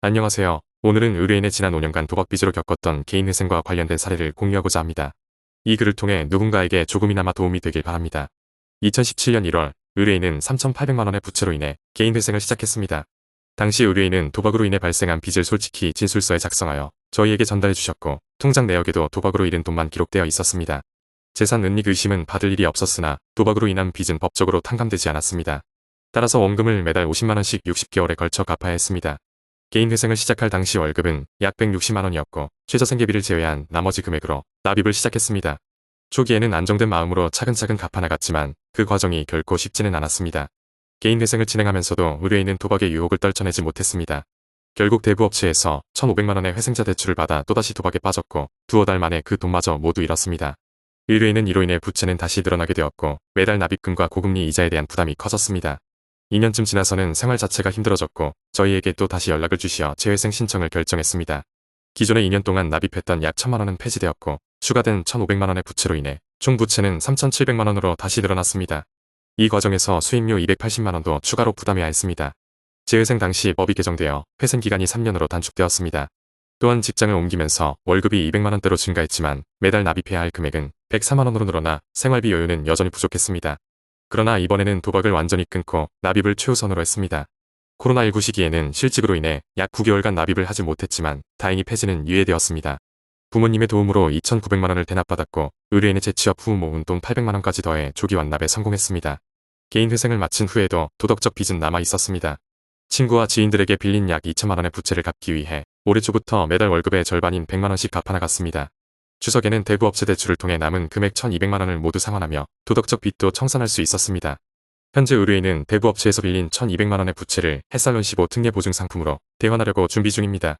안녕하세요. 오늘은 의뢰인의 지난 5년간 도박빚으로 겪었던 개인회생과 관련된 사례를 공유하고자 합니다. 이 글을 통해 누군가에게 조금이나마 도움이 되길 바랍니다. 2017년 1월 의뢰인은 3,800만원의 부채로 인해 개인회생을 시작했습니다. 당시 의뢰인은 도박으로 인해 발생한 빚을 솔직히 진술서에 작성하여 저희에게 전달해 주셨고 통장 내역에도 도박으로 잃은 돈만 기록되어 있었습니다. 재산 은닉 의심은 받을 일이 없었으나 도박으로 인한 빚은 법적으로 탕감되지 않았습니다. 따라서 원금을 매달 50만원씩 60개월에 걸쳐 갚아야 했습니다. 개인 회생을 시작할 당시 월급은 약 160만원이었고 최저 생계비를 제외한 나머지 금액으로 납입을 시작했습니다. 초기에는 안정된 마음으로 차근차근 갚아나갔지만 그 과정이 결코 쉽지는 않았습니다. 개인 회생을 진행하면서도 의뢰 인은 도박의 유혹을 떨쳐내지 못했습니다. 결국 대부업체에서 1,500만원의 회생자 대출을 받아 또다시 도박에 빠졌고 두어 달 만에 그 돈마저 모두 잃었습니다. 의뢰인은 이로 인해 부채는 다시 늘어나게 되었고 매달 납입금과 고금리 이자에 대한 부담이 커졌습니다. 2년쯤 지나서는 생활 자체가 힘들어졌고 저희에게 또 다시 연락을 주시어 재회생 신청을 결정했습니다. 기존에 2년 동안 납입했던 약 1천만원은 폐지되었고 추가된 1,500만원의 부채로 인해 총 부채는 3,700만원으로 다시 늘어났습니다. 이 과정에서 수임료 280만원도 추가로 부담해야 했습니다. 재회생 당시 법이 개정되어 회생 기간이 3년으로 단축되었습니다. 또한 직장을 옮기면서 월급이 200만원대로 증가했지만 매달 납입해야 할 금액은 104만원으로 늘어나 생활비 여유는 여전히 부족했습니다. 그러나 이번에는 도박을 완전히 끊고 납입을 최우선으로 했습니다. 코로나19 시기에는 실직으로 인해 약 9개월간 납입을 하지 못했지만 다행히 폐지는 유예되었습니다. 부모님의 도움으로 2,900만원을 대납받았고 의뢰인의 재취업 후 모은 돈 800만원까지 더해 조기 완납에 성공했습니다. 개인 회생을 마친 후에도 도덕적 빚은 남아 있었습니다. 친구와 지인들에게 빌린 약 2천만원의 부채를 갚기 위해 올해 초부터 매달 월급의 절반인 100만원씩 갚아 나갔습니다. 추석에는 대부 업체 대출을 통해 남은 금액 1200만원을 모두 상환하며 도덕적 빚도 청산할 수 있었습니다. 현재 의뢰인은 대부 업체에서 빌린 1200만원의 부채를 햇살론 15 특례 보증 상품으로 대환하려고 준비 중입니다.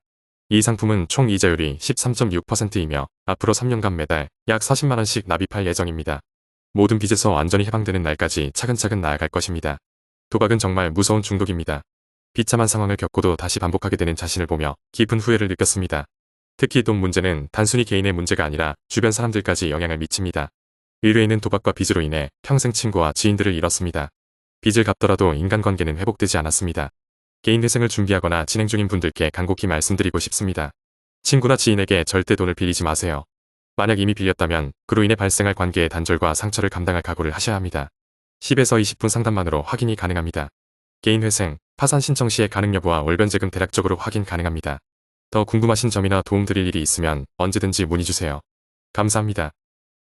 이 상품은 총 이자율이 13.6%이며 앞으로 3년간 매달 약 40만원씩 납입할 예정입니다. 모든 빚에서 완전히 해방되는 날까지 차근차근 나아갈 것입니다. 도박은 정말 무서운 중독입니다. 비참한 상황을 겪고도 다시 반복하게 되는 자신을 보며 깊은 후회를 느꼈습니다. 특히 돈 문제는 단순히 개인의 문제가 아니라 주변 사람들까지 영향을 미칩니다. 의뢰인은 도박과 빚으로 인해 평생 친구와 지인들을 잃었습니다. 빚을 갚더라도 인간관계는 회복되지 않았습니다. 개인 회생을 준비하거나 진행 중인 분들께 간곡히 말씀드리고 싶습니다. 친구나 지인에게 절대 돈을 빌리지 마세요. 만약 이미 빌렸다면 그로 인해 발생할 관계의 단절과 상처를 감당할 각오를 하셔야 합니다. 10에서 20분 상담만으로 확인이 가능합니다. 개인 회생, 파산 신청 시의 가능 여부와 월변제금 대략적으로 확인 가능합니다. 더 궁금하신 점이나 도움드릴 일이 있으면 언제든지 문의주세요. 감사합니다.